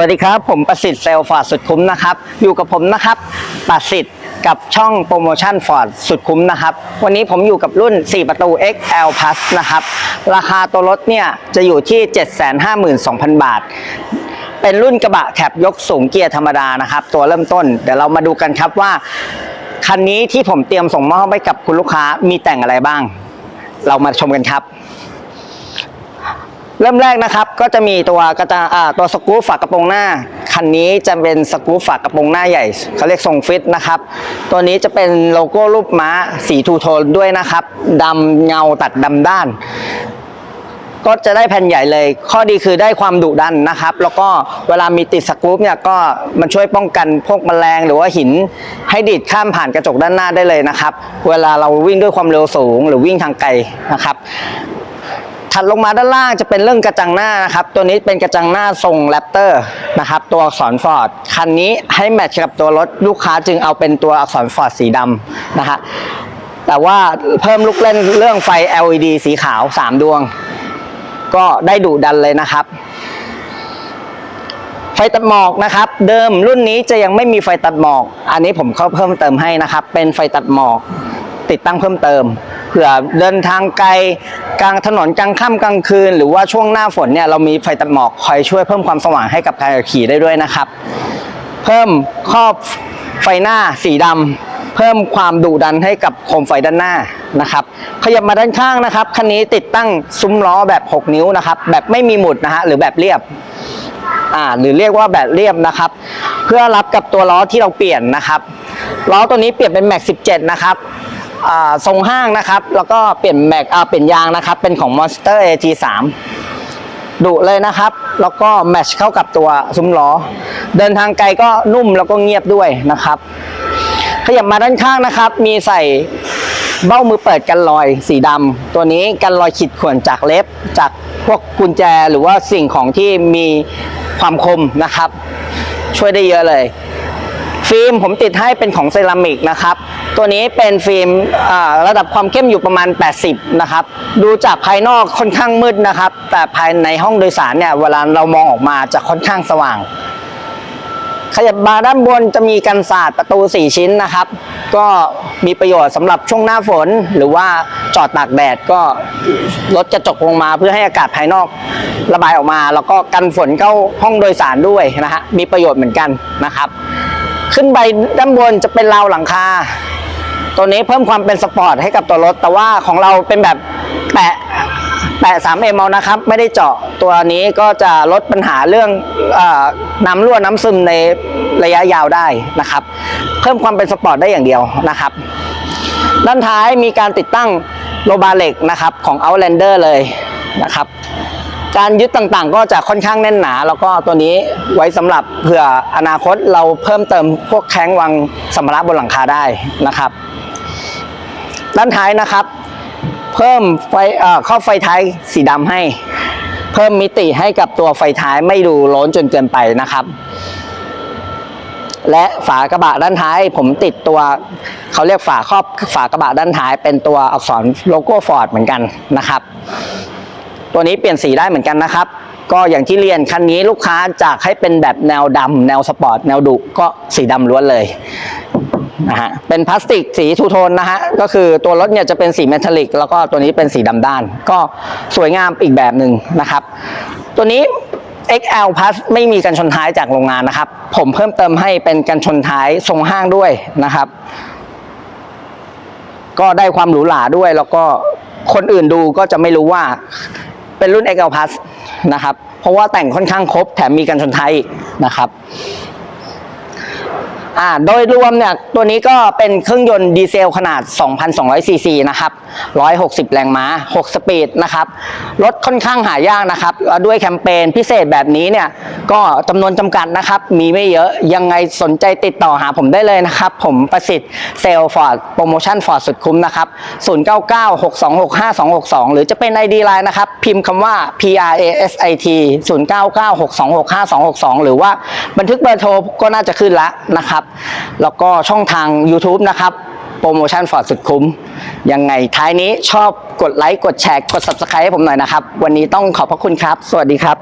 วัสดีครับ ผมประสิทธิ์เซลล์ฟอร์ดสุดคุ้มนะครับ อยู่กับผมนะครับ ประสิทธิ์กับช่องโปรโมชั่นฟอร์ดสุดคุ้มนะครับ วันนี้ผมอยู่กับรุ่น 4 ประตู XL Plus นะครับ ราคาตัวรถเนี่ย จะอยู่ที่ 752,000 บาท เป็นรุ่นกระบะแคบยกสูงเกียร์ธรรมดานะครับ ตัวเริ่มต้น เดี๋ยวเรามาดูกันครับว่า คันนี้ที่ผมเตรียมส่งมอบให้กับคุณลูกค้ามีแต่งอะไรบ้าง เรามาชมกันครับ เริ่มแรกนะครับก็จะมีตัวกระจาตัวสกรูฝากระโปรงหน้า คันนี้จะเป็นสกรูฝากระโปรงหน้าใหญ่เขาเรียกทรงฟิตนะครับ ตัวนี้จะเป็นโลโก้รูปม้าสีทูโทนด้วยนะครับดำเงาตัดดำด้าน ก็จะได้แผ่นใหญ่เลย ข้อดีคือได้ความดุดันนะครับ แล้วก็เวลามีติดสกรูปเนี่ยก็มันช่วยป้องกันพวกแมลงหรือว่าหิน ให้ดีดข้ามผ่านกระจกด้านหน้าได้เลยนะครับ เวลาเราวิ่งด้วยความเร็วสูง หรือวิ่งทางไกลนะครับ ถัดลงมาด้านล่างจะเป็นเรื่องกระจังหน้านะครับ ตัวนี้เป็นกระจังหน้าทรงแรปเตอร์นะครับ ตัวอักษรฟอร์ดคันนี้ให้แมทช์กับตัวรถลูกค้าจึงเอาเป็นตัวอักษรฟอร์ดสีดำนะฮะแต่ว่าเพิ่มลูกเล่นเรื่องไฟ LED สีขาว 3 ดวง ก็ได้ดุดันเลยนะครับ ไฟตัดหมอกนะครับ เดิมรุ่นนี้จะยังไม่มีไฟตัดหมอก อันนี้ผมเข้าเพิ่มเติมให้นะครับ เป็นไฟตัดหมอก ติดตั้งเพิ่มเติม เผื่อเดินทางไกลกลางถนนกลางค่ำกลางคืน หรือว่าช่วงหน้าฝนเนี่ยเรามีไฟตัดหมอกคอยช่วยเพิ่มความสว่างให้กับการขับขี่ได้ด้วยนะครับ เพิ่มครอบไฟหน้าสีดำเพิ่มความดุดันให้กับโคมไฟด้านหน้านะครับขยับมาด้านข้างนะครับคันนี้ติดตั้งซุ้มล้อแบบ 6 นิ้วนะครับแบบไม่มีหมุดนะฮะหรือแบบเรียบอ่าหรือเรียกว่าแบบเรียบนะครับ เพื่อรับกับตัวล้อที่เราเปลี่ยนนะครับล้อตัวนี้เปลี่ยนเป็นแม็ก17 นะครับ ทรงห้างนะครับ แล้วก็เปลี่ยนแม็กเปลี่ยนยางนะครับ เป็นของ Monster AG3 ดุเลยนะครับ แล้วก็แมชเข้ากับตัวซุ้มล้อ เดินทางไกลก็นุ่มแล้วก็เงียบด้วยนะครับ ขยับมาด้านข้างนะครับ มีใส่เบ้ามือเปิดกันรอยสีดำตัวนี้กันรอยขีดข่วนจากเล็บ จากพวกกุญแจหรือว่าสิ่งของที่มีความคมนะครับ ช่วยได้เยอะเลย ฟิล์มผมติดให้เป็นของเซรามิกนะครับ ตัวนี้เป็นฟิล์มระดับความเข้มอยู่ประมาณ 80 นะครับ ดูจากภายนอกค่อนข้างมืดนะครับ แต่ภายในห้องโดยสารเนี่ยเวลาเรามองออกมาจะค่อนข้างสว่าง ขยับมาด้านบนจะมีกันศาสตร์ประตู 4 ชิ้นนะครับ ก็มีประโยชน์สำหรับช่วงหน้าฝน หรือว่าจอดตากแดดก็ลดกระจกลงมาเพื่อให้อากาศภายนอกระบายออกมา แล้วก็กันฝนเข้าห้องโดยสารด้วยนะฮะมีประโยชน์เหมือนกันนะครับ ขึ้นไปด้านบนจะเป็นราวหลังคา ตัวนี้เพิ่มความเป็นสปอร์ตให้กับตัวรถ แต่ว่าของเราเป็นแบบแปะแปะ 3M เอานะครับ ไม่ได้เจาะตัวนี้ก็จะลดปัญหาเรื่องอน้ำรั่วน้ำซึมในระยะยาวได้นะครับ เพิ่มความเป็นสปอร์ตได้อย่างเดียวนะครับ ด้านท้ายมีการติดตั้งโลบาเหล็กนะครับของ Outlander เลยนะครับ การยึดต่างๆ ก็จะค่อนข้างแน่นหนา แล้วก็ตัวนี้ไว้สำหรับเผื่ออนาคตเราเพิ่มเติมพวกแข้งวางสัมภาระบนหลังคาได้นะครับ ด้านท้ายนะครับ เพิ่มไฟเอ่อข้อไฟท้ายสีดำให้ เพิ่มมิติให้กับตัวไฟท้ายไม่ดูล้นจนเกินไปนะครับ และฝากระบะด้านท้าย ผมติดตัวเขาเรียกฝาครอบฝากระบะด้านท้าย เป็นตัวอักษรโลโก้ฟอร์ดเหมือนกันนะครับ ตัวนี้เปลี่ยนสีได้เหมือนกันนะครับ ก็อย่างที่เรียนคันนี้ลูกค้าจากให้เป็นแบบแนวดำแนวสปอร์ตแนวดุก็สีดำล้วนเลยนะฮะเป็นพลาสติกสีทูโทนนะฮะก็คือตัวรถเนี่ยจะเป็นสีเมทัลลิก แล้วก็ตัวนี้เป็นสีดำด้าน ก็สวยงามอีกแบบหนึ่งนะครับ ตัวนี้ XL Plus ไม่มีกันชนท้ายจากโรงงานนะครับ ผมเพิ่มเติมให้เป็นกันชนท้ายทรงห้างด้วยนะครับ ก็ได้ความหรูหราด้วยแล้วก็คนอื่นดูก็จะไม่รู้ว่า เป็นรุ่น XL Plus นะครับ เพราะว่าแต่งค่อนข้างครบแถมมีกันชนไทยนะครับ อ่าโดยรวมเนี่ยตัวนี้ก็เป็นเครื่องยนต์ดีเซลขนาด 2,200 ซีซีนะครับ160 แรงม้า 6 สปีดนะครับรถค่อนข้างหายากนะครับ ด้วยแคมเปญพิเศษแบบนี้เนี่ยก็จำนวนจำกัดนะครับ มีไม่เยอะยังไงสนใจติดต่อหาผมได้เลยนะครับ ผมประสิทธิ์เซลฟอร์ดโปรโมชั่นฟอร์ดสุดคุ้มนะครับ 0996265262 หรือจะเป็น ID Line นะครับ พิมพ์คำว่า PRASIT 0996265262 หรือว่าบันทึกเบอร์โทรก็น่าจะขึ้นแล้วนะครับแล้วก็ช่องทาง YouTube นะครับโปรโมชั่นฟอร์ดสุดคุ้ม ยังไงท้ายนี้ชอบกดไลค์ กดแชร์ กด Subscribe ให้ผมหน่อยนะครับ วันนี้ต้องขอบพระคุณครับ สวัสดีครับ